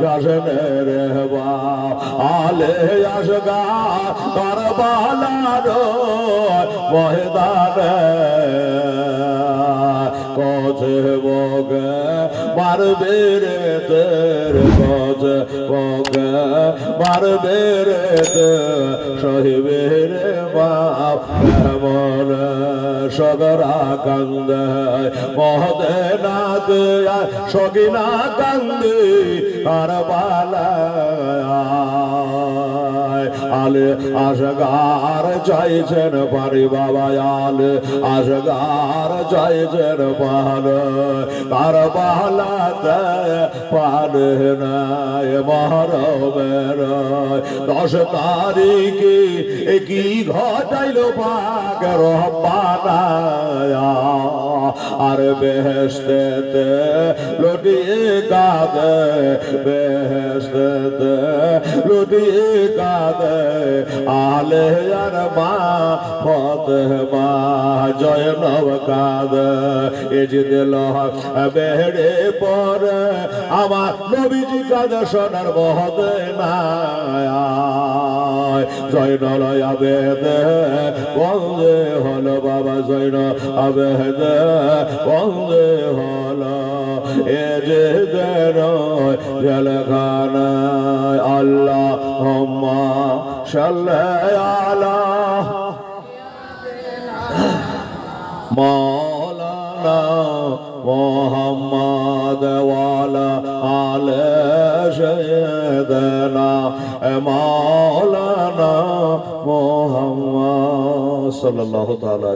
জশনের আলে আসগা কারবালার ময়দানে কছে বগে মারবে রে তের কছে বগে মারবে রে সহিবে রে বাপ এমন সগরা কান্দে মহদে না সগিনা কান্দে আর আলে আসগার চাইছেন পারি বাবা আলে আসগার চাইছেন পাল। তার পালাতে পারে নাই মহরমের। দশ তারিখে কি ঘটাইল পাক রহমানা আর বেহেস্তেতে লুটিয়ে কাঁদে বেহেস্তেতে লুটিয়ে কাঁদে। আলে আর মা ফতে মা জয় নব কাঁদে। এ যে দিল বেড়ে পরে, আমার নবীজি কাঁদে সোনার বহদে না আবেদে। বন্দে হলো বাবা জৈন আবেদে। বন্দে হলো এ যে দেন জলখানায় আল্লাহ হম্মা সাল্লাহ মৌলানা মোহাম্মদ ওয়ালা আলে সৈয়দনা মৌলানা মোহাম্মদ সাল্লাল্লাহু তাআলা